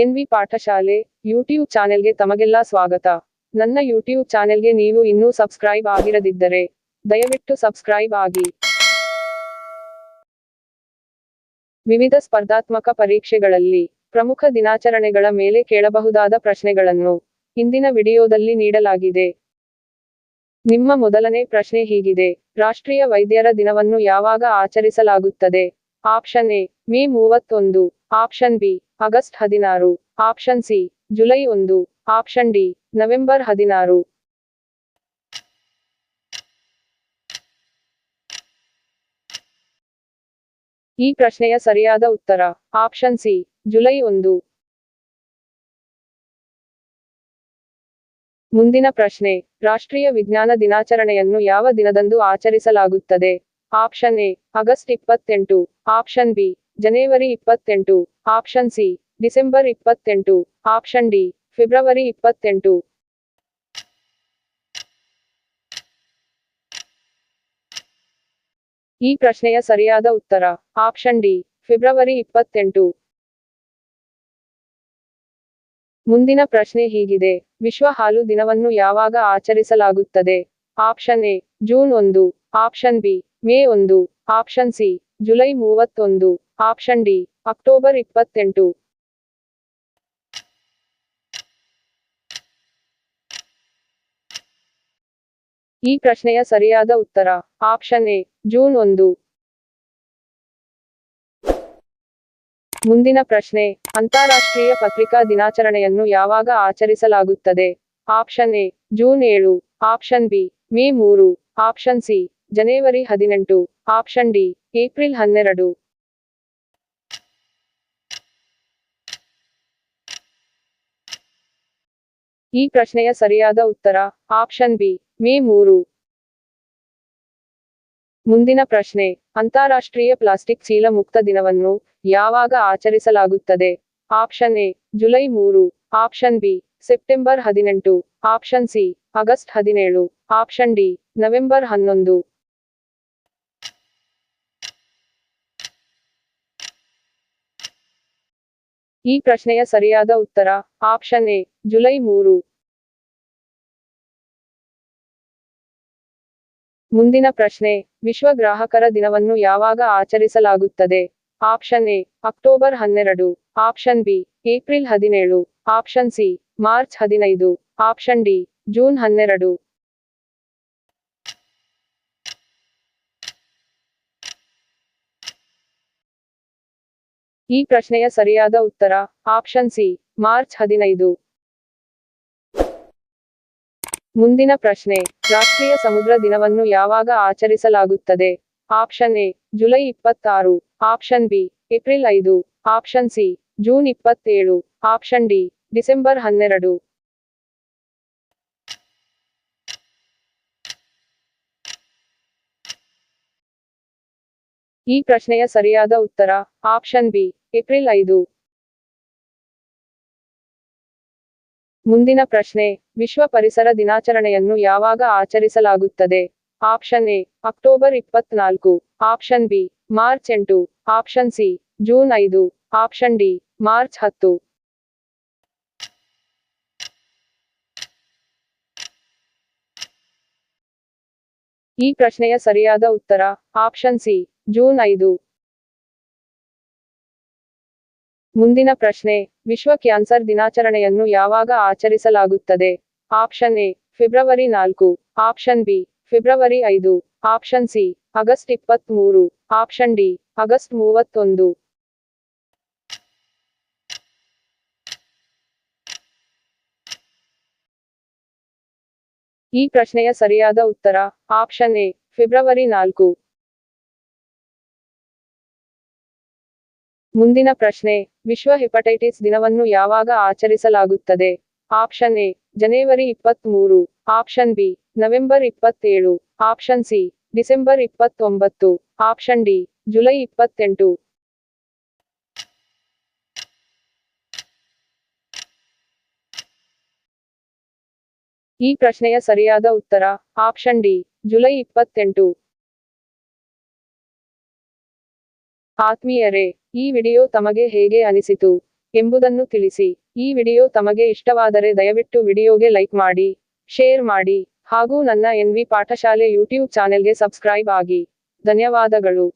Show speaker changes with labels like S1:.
S1: NV ಪಾಠಶಾಲೆ YouTube ಚಾನೆಲ್ಗೆ ತಮಗೆಲ್ಲ ಸ್ವಾಗತ. ನನ್ನ ಯೂಟ್ಯೂಬ್ ಚಾನೆಲ್ಗೆ ನೀವು ಇನ್ನೂ ಸಬ್ಸ್ಕ್ರೈಬ್ ಆಗಿರದಿದ್ದರೆ ದಯವಿಟ್ಟು ಸಬ್ಸ್ಕ್ರೈಬ್ ಆಗಿ. ವಿವಿಧ ಸ್ಪರ್ಧಾತ್ಮಕ ಪರೀಕ್ಷೆಗಳಲ್ಲಿ ಪ್ರಮುಖ ದಿನಾಚರಣೆಗಳ ಮೇಲೆ ಕೇಳಬಹುದಾದ ಪ್ರಶ್ನೆಗಳನ್ನು ಇಂದಿನ ವಿಡಿಯೋದಲ್ಲಿ ನೀಡಲಾಗಿದೆ. ನಿಮ್ಮ ಮೊದಲನೇ ಪ್ರಶ್ನೆ ಹೀಗಿದೆ. ರಾಷ್ಟ್ರೀಯ ವೈದ್ಯರ ದಿನವನ್ನು ಯಾವಾಗ ಆಚರಿಸಲಾಗುತ್ತದೆ? ಆಪ್ಷನ್ ಎ, ಮೇ ಮೂವತ್ತೊಂದು. ಆಪ್ಷನ್ ಬಿ ಆಗಸ್ಟ್ ಹದಿನಾರು. ಆಪ್ಷನ್ ಸಿ, ಜುಲೈ ಒಂದು. ಆಪ್ಷನ್ ಡಿ, ನವೆಂಬರ್ ಹದಿನಾರು. ಈ ಪ್ರಶ್ನೆಯ ಸರಿಯಾದ ಉತ್ತರ, ಆಪ್ಷನ್ ಸಿ, ಜುಲೈ ಒಂದು. ಮುಂದಿನ ಪ್ರಶ್ನೆ, ರಾಷ್ಟ್ರೀಯ ವಿಜ್ಞಾನ ದಿನಾಚರಣೆಯನ್ನು ಯಾವ ದಿನದಂದು ಆಚರಿಸಲಾಗುತ್ತದೆ? ಆಪ್ಷನ್ ಎ, ಆಗಸ್ಟ್ ಇಪ್ಪತ್ತೆಂಟು. ಆಪ್ಷನ್ ಬಿ ಜನವರಿ ಇಪ್ಪತ್ತೆಂಟು, ಆಪ್ಷನ್ ಸಿ, ಡಿಸೆಂಬರ್ ಇಪ್ಪತ್ತೆಂಟು, ಆಪ್ಷನ್ ಡಿ, ಫೆಬ್ರವರಿ ಇಪ್ಪತ್ತೆಂಟು. ಈ ಪ್ರಶ್ನೆಯ ಸರಿಯಾದ ಉತ್ತರ, ಆಪ್ಷನ್ ಡಿ, ಫೆಬ್ರವರಿ ಇಪ್ಪತ್ತೆಂಟು. ಮುಂದಿನ ಪ್ರಶ್ನೆ ಹೀಗಿದೆ, ವಿಶ್ವ ಹಾಲು ದಿನವನ್ನು ಯಾವಾಗ ಆಚರಿಸಲಾಗುತ್ತದೆ? ಆಪ್ಷನ್ ಎ, ಜೂನ್ ಒಂದು, ಆಪ್ಷನ್ ಬಿ, ಮೇ ಒಂದು, ಆಪ್ಷನ್ ಸಿ, ಜುಲೈ ಮೂವತ್ತೊಂದು. ಆಪ್ಷನ್ ಡಿ, ಅಕ್ಟೋಬರ್ ಇಪ್ಪತ್ತೆಂಟು. ಈ ಪ್ರಶ್ನೆಯ ಸರಿಯಾದ ಉತ್ತರ, ಆಪ್ಷನ್ ಎ, ಜೂನ್ ಒಂದು. ಮುಂದಿನ ಪ್ರಶ್ನೆ, ಅಂತಾರಾಷ್ಟ್ರೀಯ ಪತ್ರಿಕಾ ದಿನಾಚರಣೆಯನ್ನು ಯಾವಾಗ ಆಚರಿಸಲಾಗುತ್ತದೆ? ಆಪ್ಷನ್ ಎ, ಜೂನ್ ಏಳು. ಆಪ್ಷನ್ ಬಿ, ಮೇ ಮೂರು. ಆಪ್ಷನ್ ಸಿ, ಜನವರಿ ಹದಿನೆಂಟು. ಆಪ್ಷನ್ ಡಿ, ಏಪ್ರಿಲ್ ಹನ್ನೆರಡು. ಈ ಪ್ರಶ್ನೆಯ ಸರಿಯಾದ ಉತ್ತರ ಆಪ್ಷನ್ ಬಿ, ಮೇ ಮೂರು. ಮುಂದಿನ ಪ್ರಶ್ನೆ, ಅಂತಾರಾಷ್ಟ್ರೀಯ ಪ್ಲಾಸ್ಟಿಕ್ ಚೀಲ ಮುಕ್ತ ದಿನವನ್ನು ಯಾವಾಗ ಆಚರಿಸಲಾಗುತ್ತದೆ? ಆಪ್ಷನ್ ಎ, ಜುಲೈ ಮೂರು. ಆಪ್ಷನ್ ಬಿ, ಸೆಪ್ಟೆಂಬರ್ ಹದಿನೆಂಟು. ಆಪ್ಷನ್ ಸಿ, ಆಗಸ್ಟ್ ಹದಿನೇಳು. ಆಪ್ಷನ್ ಡಿ, ನವೆಂಬರ್ ಹನ್ನೊಂದು. ಈ ಪ್ರಶ್ನೆಯ ಸರಿಯಾದ ಉತ್ತರ ಆಪ್ಷನ್ ಎ, ಜುಲೈ ಮೂರು. ಮುಂದಿನ ಪ್ರಶ್ನೆ ವಿಶ್ವ ಗ್ರಾಹಕರ ದಿನವನ್ನು ಯಾವಾಗ ಆಚರಿಸಲಾಗುತ್ತದೆ? ಆಪ್ಷನ್ ಎ, ಅಕ್ಟೋಬರ್ ಹನ್ನೆರಡು. ಆಪ್ಷನ್ ಬಿ, ಏಪ್ರಿಲ್ ಹದಿನೇಳು. ಆಪ್ಷನ್ ಸಿ, ಮಾರ್ಚ್ ಹದಿನೈದು. ಆಪ್ಷನ್ ಡಿ, ಜೂನ್ ಹನ್ನೆರಡು. ಈ ಪ್ರಶ್ನೆಯ ಸರಿಯಾದ ಉತ್ತರ, ಆಪ್ಷನ್ ಸಿ, ಮಾರ್ಚ್ ಹದಿನೈದು. ಮುಂದಿನ ಪ್ರಶ್ನೆ, ರಾಷ್ಟ್ರೀಯ ಸಮುದ್ರ ದಿನವನ್ನು ಯಾವಾಗ ಆಚರಿಸಲಾಗುತ್ತದೆ? ಆಪ್ಷನ್ ಎ, ಜುಲೈ ಇಪ್ಪತ್ತಾರು. ಆಪ್ಷನ್ ಬಿ, ಏಪ್ರಿಲ್ ಐದು. ಆಪ್ಷನ್ ಸಿ, ಜೂನ್ ಇಪ್ಪತ್ತೇಳು. ಆಪ್ಷನ್ ಡಿ, ಡಿಸೆಂಬರ್ ಹನ್ನೆರಡು. ಈ ಪ್ರಶ್ನೆಯ ಸರಿಯಾದ ಉತ್ತರ, ಆಪ್ಷನ್ ಬಿ, ಏಪ್ರಿಲ್ ಐದು. ಮುಂದಿನ ಪ್ರಶ್ನೆ, ವಿಶ್ವ ಪರಿಸರ ದಿನಾಚರಣೆಯನ್ನು ಯಾವಾಗ ಆಚರಿಸಲಾಗುತ್ತದೆ? ಆಪ್ಷನ್ ಎ, ಅಕ್ಟೋಬರ್ ಇಪ್ಪತ್ನಾಲ್ಕು. ಆಪ್ಷನ್ ಬಿ, ಮಾರ್ಚ್ ಎಂಟು. ಆಪ್ಷನ್ ಸಿ, ಜೂನ್ ಐದು. ಆಪ್ಷನ್ ಡಿ, ಮಾರ್ಚ್ ಹತ್ತು. ಈ ಪ್ರಶ್ನೆಯ ಸರಿಯಾದ ಉತ್ತರ, ಆಪ್ಷನ್ ಸಿ, ಜೂನ್ ಐದು. ಮುಂದಿನ ಪ್ರಶ್ನೆ, ವಿಶ್ವ ಕ್ಯಾನ್ಸರ್ ದಿನಾಚರಣೆಯನ್ನು ಯಾವಾಗ ಆಚರಿಸಲಾಗುತ್ತದೆ? ಆಪ್ಷನ್ ಎ, ಫೆಬ್ರವರಿ ನಾಲ್ಕು. ಆಪ್ಷನ್ ಬಿ, ಫೆಬ್ರವರಿ ಐದು. ಆಪ್ಷನ್ ಸಿ, ಆಗಸ್ಟ್ ಇಪ್ಪತ್ತ್ ಮೂರು ಆಪ್ಷನ್ ಡಿ, ಆಗಸ್ಟ್ ಮೂವತ್ತೊಂದು. ಈ ಪ್ರಶ್ನೆಯ ಸರಿಯಾದ ಉತ್ತರ, ಆಪ್ಷನ್ ಎ, ಫೆಬ್ರವರಿ ನಾಲ್ಕು. ಮುಂದಿನ ಪ್ರಶ್ನೆ, ವಿಶ್ವ ಹೆಪಟೈಟಿಸ್ ದಿನವನ್ನು ಯಾವಾಗ ಆಚರಿಸಲಾಗುತ್ತದೆ? ಆಪ್ಷನ್ ಎ, ಜನವರಿ ಇಪ್ಪತ್ತ್ ಮೂರು ಆಪ್ಷನ್ ಬಿ, ನವೆಂಬರ್ ಇಪ್ಪತ್ತೇಳು. ಆಪ್ಷನ್ ಸಿ, ಡಿಸೆಂಬರ್ ಇಪ್ಪತ್ತೊಂಬತ್ತು. ಆಪ್ಷನ್ ಡಿ, ಜುಲೈ ಇಪ್ಪತ್ತೆಂಟು. ಈ ಪ್ರಶ್ನೆಯ ಸರಿಯಾದ ಉತ್ತರ, ಆಪ್ಷನ್ ಡಿ, ಜುಲೈ ಇಪ್ಪತ್ತೆಂಟು. ಆತ್ಮೀಯರೇ ಈ ವಿಡಿಯೋ ತಮಗೆ ಹೇಗೆ ಅನಿಸಿತು ಎಂಬುದನ್ನು ತಿಳಿಸಿ. ಈ ವಿಡಿಯೋ ತಮಗೆ ಇಷ್ಟವಾದರೆ ದಯವಿಟ್ಟು ವಿಡಿಯೋಗೆ ಲೈಕ್ ಮಾಡಿ, ಶೇರ್ ಮಾಡಿ ಹಾಗೂ ನನ್ನ ಎನ್ವಿ ಪಾಠಶಾಲೆ ಯೂಟ್ಯೂಬ್ ಚಾನೆಲ್ಗೆ ಸಬ್ಸ್ಕ್ರೈಬ್ ಆಗಿ. ಧನ್ಯವಾದಗಳು.